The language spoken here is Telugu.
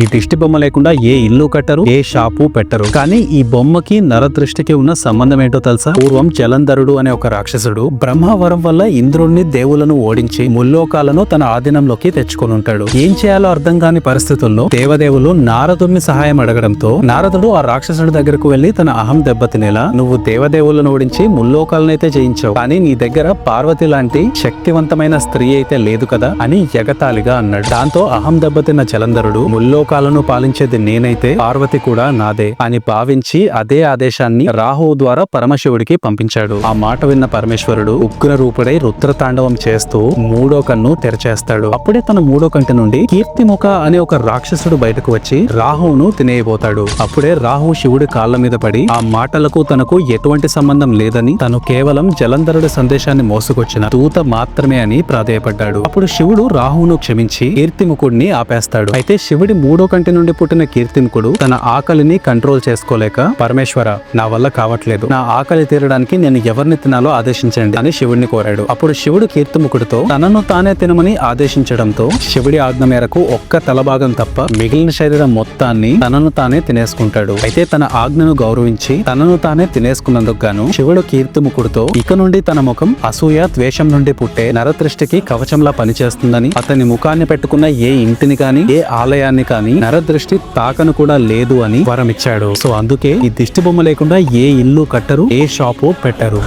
ఈ దిష్టి బొమ్మ లేకుండా ఏ ఇల్లు కట్టరు ఏ షాపు పెట్టరు. కానీ ఈ బొమ్మకి నరదృష్టికి ఉన్న సంబంధం ఏంటో తెలుసా? పూర్వం జలంధరుడు అనే ఒక రాక్షసుడు బ్రహ్మవరం వల్ల ఇంద్రుణ్ణి దేవులను ఓడించి ముల్లోకాలను తన ఆధీనంలోకి తెచ్చుకొని ఉంటాడు. ఏం చేయాలో అర్థం కాని పరిస్థితుల్లో దేవదేవులు నారదుడిని సహాయం అడగడంతో నారదుడు ఆ రాక్షసుడి దగ్గరకు వెళ్ళి తన అహం దెబ్బతినేలా నువ్వు దేవదేవులను ఓడించి ముల్లోకాలనైతే జయించావు. కానీ నీ దగ్గర పార్వతి లాంటి శక్తివంతమైన స్త్రీ అయితే లేదు కదా? అని ఎగతాళిగా అన్నాడు. దాంతో అహం దెబ్బతిన్న జలంధరుడు లోకాలను పాలించేది నేనైతే పార్వతి కూడా నాదే అని భావించి అదే ఆదేశాన్ని రాహువు ద్వారా పరమశివుడికి పంపించాడు. ఆ మాట విన్న పరమేశ్వరుడు ఉగ్ర రూపుడై రుద్రతాండవం చేస్తూ మూడో కన్ను తెరచేస్తాడు. అప్పుడే తన మూడో కంటి నుండి కీర్తిముఖ అనే ఒక రాక్షసుడు బయటకు వచ్చి రాహువును తినేయబోతాడు. అప్పుడే రాహు శివుడి కాళ్ళ మీద పడి ఆ మాటలకు తనకు ఎటువంటి సంబంధం లేదని తను కేవలం జలంధరుడి సందేశాన్ని మోసుకొచ్చిన దూత మాత్రమే అని ప్రాధేయపడ్డాడు. అప్పుడు శివుడు రాహువును క్షమించి కీర్తిముఖుడిని ఆపేస్తాడు. అయితే శివుడి మూడు కంటి నుండి పుట్టిన కీర్తిముఖుడు తన ఆకలిని కంట్రోల్ చేసుకోలేక పరమేశ్వర నా వల్ల కావట్లేదు. నా ఆకలి తీరడానికి నేను ఎవరిని తినాలో ఆదేశించండి అని శివుడిని కోరాడు. అప్పుడు శివుడు కీర్తిముఖుడితో తనను తానే తినమని ఆదేశించడంతో శివుడి ఆజ్ఞ మేరకు ఒక్క తలభాగం తప్ప మిగిలిన శరీరం మొత్తాన్ని తనను తానే తినేసుకుంటాడు. అయితే తన ఆజ్ఞను గౌరవించి తనను తానే తినేసుకున్నందుకు గాను శివుడు కీర్తిముఖుడితో ఇక నుండి తన ముఖం అసూయ ద్వేషం నుండి పుట్టే నరతృష్టికి కవచంలా పనిచేస్తుందని అతని ముఖాన్ని పెట్టుకున్న ఏ ఇంటిని కాని ఏ ఆలయాన్ని కానీ నరదృష్టి తాకను కూడా లేదు అని వరమిచ్చాడు. సో అందుకే ఈ దిష్టి బొమ్మ లేకుండా ఏ ఇల్లు కట్టరు ఏ షాపు పెట్టరు.